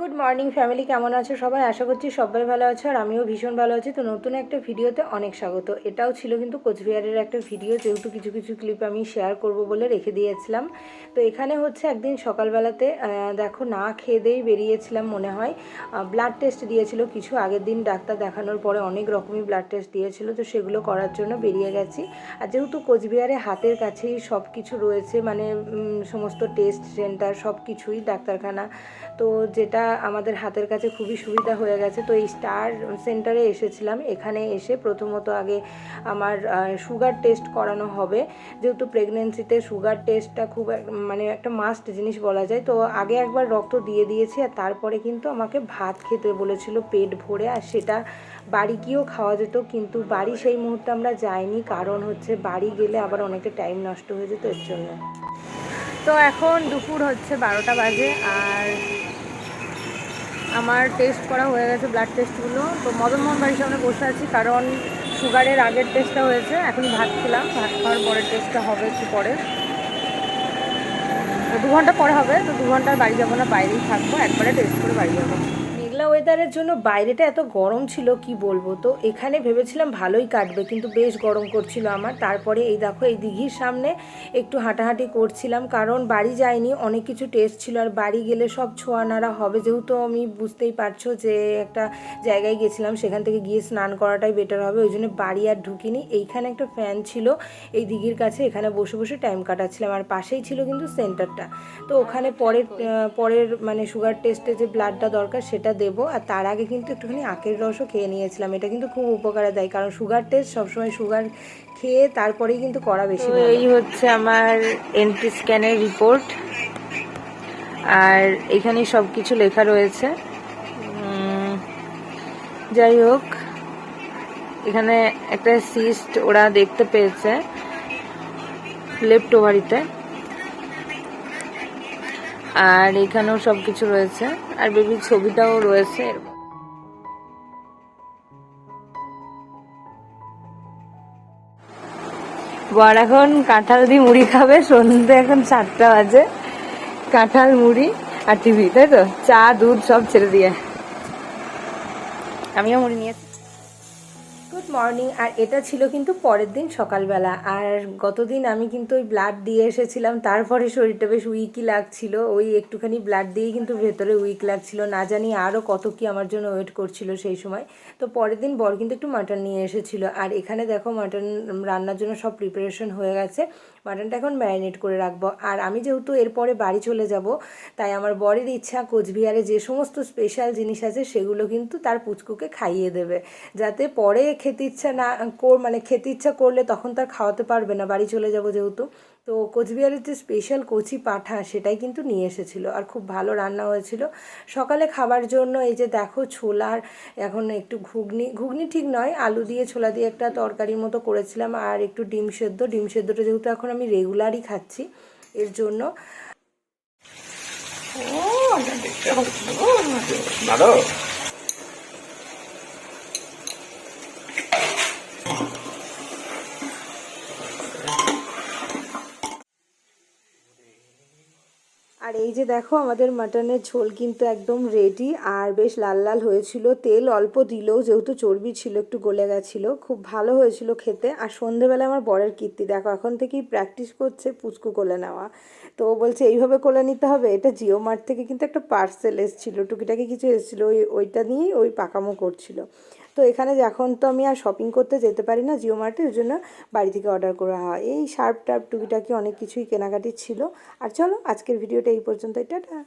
Good morning family কেমন আছো সবাই? আশা করছি সবাই ভালো আছো আর আমিও ভীষণ ভালো আছি। তো নতুন একটা ভিডিওতে অনেক স্বাগত। এটাও ছিল কিন্তু কোচবিহারের একটা ভিডিও, যেহেতু কিছু কিছু ক্লিপ আমি শেয়ার করব বলে রেখে দিয়েছিলাম। তো এখানে হচ্ছে একদিন সকালবেলাতে দেখো না খেয়ে দিয়েই বেরিয়েছিলাম মনে হয়। ব্লাড টেস্ট দিয়েছিল কিছু। আগের দিন ডাক্তার দেখানোর পরে অনেক রকমই ব্লাড টেস্ট দিয়েছিল। তো সেগুলো করার জন্য বেরিয়ে গেছি। আর যেহেতু কোচবিহারে হাতের কাছেই সব কিছু রয়েছে মানে সমস্ত টেস্ট সেন্টার সব কিছুই ডাক্তারখানা। তো যেটা আমাদের হাতের কাছে খুবই সুবিধা হয়ে গেছে। তো এই স্টার সেন্টারে এসেছিলাম। এখানে এসে প্রথমত আগে আমার সুগার টেস্ট করানো হবে। যেহেতু প্রেগনেন্সিতে সুগার টেস্টটা খুব মানে একটা মাস্ট জিনিস বলা যায়। তো আগে একবার রক্ত দিয়ে দিয়েছি আর তারপরে কিন্তু আমাকে ভাত খেতে বলেছিল পেট ভরে। আর সেটা বাড়ি গিয়েও খাওয়া যেত, কিন্তু বাড়ি সেই মুহূর্তে আমরা যাইনি। কারণ হচ্ছে বাড়ি গেলে আবার অনেকটা টাইম নষ্ট হয়ে যেত, এর জন্য। তো এখন দুপুর হচ্ছে বারোটা বাজে। আর আমার টেস্ট করা হয়ে গেছে ব্লাড টেস্টগুলো তো মদন মোহন বাড়ির সামনে বসে আছি, কারণ সুগারের আগের টেস্টটা হয়েছে, এখন ভাত খেলাম। ভাত খাওয়ার পরের টেস্টটা হবে একটু পরে। দু ঘণ্টা পরে হবে, তো দু ঘণ্টার বাড়ি যাব না, বাইরেই থাকব, একবারে টেস্ট করে বাড়ি যাব। ওয়েদারের জন্য বাইরেটা এত গরম ছিল কি বলব? তো এখানে ভেবেছিলাম ভালোই কাটবে কিন্তু বেশ গরম করছিল আমার। তারপরে এই দেখো এই দিঘির সামনে একটু হাঁটাহাঁটি করছিলাম কারণ বাড়ি যাইনি অনেক কিছু টেস্ট ছিল আর বাড়ি গেলে সব ছোঁয়া নাড়া হবে। যেহেতু আমি বুঝতেই পারছ যে একটা জায়গায় গেছিলাম সেখান থেকে গিয়ে স্নান করাটাই বেটার হবে ওই জন্য বাড়ি আর ঢুকিনি। এইখানে একটা ফ্যান ছিল এই দিঘির কাছে এখানে বসে বসে টাইম কাটাচ্ছিলাম আর পাশেই ছিল কিন্তু সেন্টারটা তো ওখানে পরের পরের মানে সুগার টেস্টে যে ব্লাডটা দরকার সেটা দেবো। আর তার আগে কিন্তু একটুখানি আখের রসও খেয়ে নিয়েছিলাম। এটা কিন্তু খুব উপকারে দেয় কারণ সুগার টেস্ট সবসময় সুগার খেয়ে তারপরেই কিন্তু করা বেশি এই হচ্ছে আমার এন্ট্রি স্ক্যানের রিপোর্ট আর এখানে সব কিছু লেখা রয়েছে। যাই হোক এখানে একটা সিস্ট ওরা দেখতে পেয়েছে লেফট ওভারিতে আর এখানেও সব কিছু রয়েছে। আর বেবির ছবিটাও রয়েছে বর এখন কাঁঠাল দিয়ে মুড়ি খাবে। সন্ধ্যে এখন চারটা বাজে। কাঁঠাল মুড়ি আর টিভি, তাই তো? চা, দুধ সব ছেড়ে দিয়ে। আমিও মুড়ি নিয়েছি গুড মর্নিং আর এটা ছিল কিন্তু পরের দিন সকালবেলা। আর গতদিন আমি কিন্তু ওই ব্লাড দিয়ে এসেছিলাম, তারপরে শরীরটা বেশ উইকই লাগছিল। ওই একটুখানি ব্লাড দিয়েই কিন্তু ভেতরে উইক লাগছিল। না জানি আরও কত কি আমার জন্য ওয়েট করছিল সেই সময়। তো পরের দিন বর কিন্তু একটু মাটন নিয়ে এসেছিল। আর এখানে দেখো মাটন রান্নার জন্য সব প্রিপারেশন হয়ে গেছে। মাটনটা এখন ম্যারিনেট করে রাখব। আর আমি যেহেতু এরপরে বাড়ি চলে যাব, তাই আমার বরের ইচ্ছা কোচবিহারে যে সমস্ত স্পেশাল জিনিস আছে, সেগুলো কিন্তু তার পুচকুকে খাইয়ে দেবে। যাতে পরে খেতে ইচ্ছা না, কর মানে খেতে ইচ্ছা করলে তখন তার খাওয়াতে পারবে না, বাড়ি চলে যাব যেহেতু। তো কোচবিহারের যে স্পেশাল কচি পাঠা সেটাই কিন্তু নিয়ে এসেছিল আর খুব ভালো রান্না হয়েছিল। সকালে খাবার জন্য এই যে দেখো ছোলার এখন একটু ঘুগনি ঘুগনি ঠিক নয়, আলু দিয়ে ছোলা দিয়ে একটা তরকারির মতো করেছিলাম আর একটু ডিম সেদ্ধ। ডিম সেদ্ধটা যেহেতু এখন আমি রেগুলারই খাচ্ছি, এর জন্য। ভালো? আর এই যে দেখো আমাদের মাটনের ঝোল কিন্তু একদম রেডি আর বেশ লাল লাল হয়েছিল। তেল অল্প দিলেও যেহেতু চর্বি ছিল, একটু গলে গেছিল। খুব ভালো হয়েছিল খেতে। আর সন্ধেবেলা আমার বরের কীর্তি, দেখো এখন থেকেই প্র্যাকটিস করছে পুচকু কোলে নেওয়া। তো বলছে, এইভাবে কোলে নিতে হবে? এটা জিও মার্ট থেকে কিন্তু একটা পার্সেল এসেছিল, টুকিটাকি কিছু এসেছিল, ওই, ওইটা নিয়েই ওই পাকামো করছিল। তো এখানে এখন তো আমি আর শপিং করতে যেতে পারি না জিও মার্টে ওই জন্য বাড়ি থেকে অর্ডার করা হয়। এই শার্প টার্প টুকিটাকি অনেক কিছুই কেনাকাটি ছিল। আর চলো, আজকের ভিডিওটা এই পর্যন্তই। টাটা!